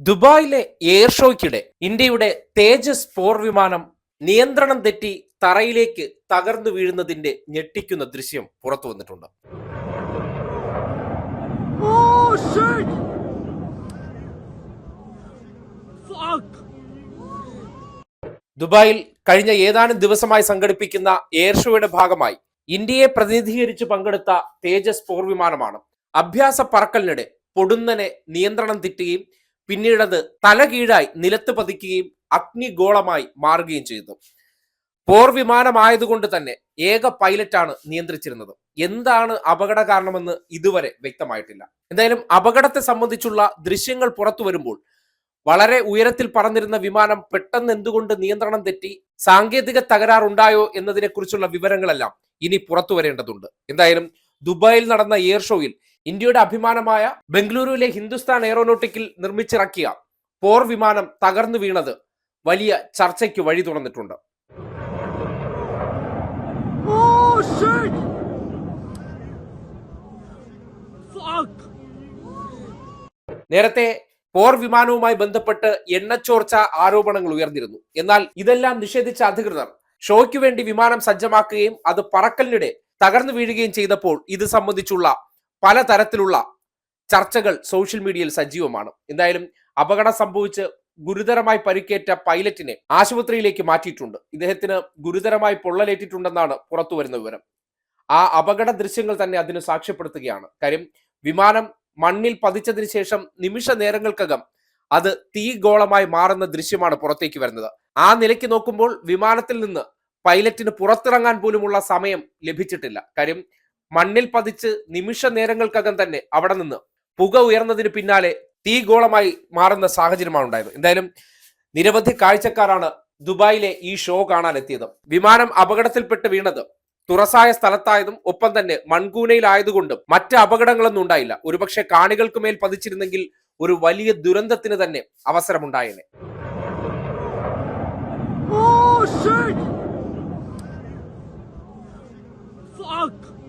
ദുബായിലെ എയർ ഷോയ്ക്കിടെ ഇന്ത്യയുടെ തേജസ് പോർ വിമാനം നിയന്ത്രണം തെറ്റി തറയിലേക്ക് തകർന്നു വീഴുന്നതിന്റെ ഞെട്ടിക്കുന്ന ദൃശ്യം പുറത്തു വന്നിട്ടുണ്ട്! ദുബായിൽ കഴിഞ്ഞ ഏതാനും ദിവസമായി സംഘടിപ്പിക്കുന്ന എയർ ഷോയുടെ ഭാഗമായി ഇന്ത്യയെ പ്രതിനിധീകരിച്ച് പങ്കെടുത്ത തേജസ് പോർ വിമാനമാണ്. അഭ്യാസ പറക്കലിനിടെ പൊടുന്നനെ നിയന്ത്രണം തെറ്റുകയും പിന്നീടത് തലകീഴായി നിലത്ത് പതിക്കുകയും അഗ്നിഗോളമായി മാറുകയും ചെയ്തു. പോർ വിമാനമായതുകൊണ്ട് തന്നെ ഏക പൈലറ്റാണ് നിയന്ത്രിച്ചിരുന്നത്. എന്താണ് അപകട കാരണമെന്ന് ഇതുവരെ വ്യക്തമായിട്ടില്ല. എന്തായാലും അപകടത്തെ സംബന്ധിച്ചുള്ള ദൃശ്യങ്ങൾ പുറത്തു വരുമ്പോൾ വളരെ ഉയരത്തിൽ പറന്നിരുന്ന വിമാനം പെട്ടെന്ന് എന്തുകൊണ്ട് നിയന്ത്രണം തെറ്റി സാങ്കേതിക തകരാറുണ്ടായോ എന്നതിനെക്കുറിച്ചുള്ള വിവരങ്ങളെല്ലാം ഇനി പുറത്തു വരേണ്ടതുണ്ട്. എന്തായാലും ദുബായിൽ നടന്ന എയർ ഷോയിൽ ഇന്ത്യയുടെ അഭിമാനമായ ബംഗളൂരുവിലെ ഹിന്ദുസ്ഥാൻ എയറോനോട്ടിക്കിൽ നിർമ്മിച്ചിറക്കിയ പോർ വിമാനം തകർന്നു വീണത് വലിയ ചർച്ചയ്ക്ക് വഴി തുറന്നിട്ടുണ്ട്. Oh! നേരത്തെ പോർ വിമാനവുമായി ബന്ധപ്പെട്ട് എണ്ണച്ചോർച്ച ആരോപണങ്ങൾ ഉയർന്നിരുന്നു. എന്നാൽ ഇതെല്ലാം നിഷേധിച്ച അധികൃതർ ഷോയ്ക്ക് വേണ്ടി വിമാനം സജ്ജമാക്കുകയും അത് പറക്കലിനിടെ തകർന്നു വീഴുകയും ചെയ്തപ്പോൾ ഇത് സംബന്ധിച്ചുള്ള പലതരത്തിലുള്ള ചർച്ചകൾ സോഷ്യൽ മീഡിയയിൽ സജീവമാണ്. എന്തായാലും അപകടം സംഭവിച്ച് ഗുരുതരമായി പരിക്കേറ്റ പൈലറ്റിനെ ആശുപത്രിയിലേക്ക് മാറ്റിയിട്ടുണ്ട്. ഇദ്ദേഹത്തിന് ഗുരുതരമായി പൊള്ളലേറ്റിട്ടുണ്ടെന്നാണ് പുറത്തു വരുന്ന വിവരം. ആ അപകട ദൃശ്യങ്ങൾ തന്നെ അതിന് സാക്ഷ്യപ്പെടുത്തുകയാണ്. കാര്യം വിമാനം മണ്ണിൽ പതിച്ചതിന് ശേഷം നിമിഷ നേരങ്ങൾക്കകം അത് തീഗോളമായി മാറുന്ന ദൃശ്യമാണ് പുറത്തേക്ക് വരുന്നത്. ആ നിലയ്ക്ക് നോക്കുമ്പോൾ വിമാനത്തിൽ നിന്ന് പൈലറ്റിന് പുറത്തിറങ്ങാൻ പോലുമുള്ള സമയം ലഭിച്ചിട്ടില്ല. കാര്യം മണ്ണിൽ പതിച്ച് നിമിഷ നേരങ്ങൾക്കകം തന്നെ അവിടെ നിന്ന് പുക ഉയർന്നതിന് പിന്നാലെ തീഗോളമായി മാറുന്ന സാഹചര്യമാണ് ഉണ്ടായത്. എന്തായാലും നിരവധി കാഴ്ചക്കാരാണ് ദുബായിലെ ഈ ഷോ കാണാനെത്തിയത്. വിമാനം അപകടത്തിൽപ്പെട്ട് വീണത് തുറസായ സ്ഥലത്തായതും ഒപ്പം തന്നെ മൺകൂനയിലായതുകൊണ്ടും മറ്റ് അപകടങ്ങളൊന്നും ഉണ്ടായില്ല. ഒരുപക്ഷെ കാണികൾക്ക് മേൽ പതിച്ചിരുന്നെങ്കിൽ ഒരു വലിയ ദുരന്തത്തിന് തന്നെ അവസരമുണ്ടായേനെ. Oh, Fuck!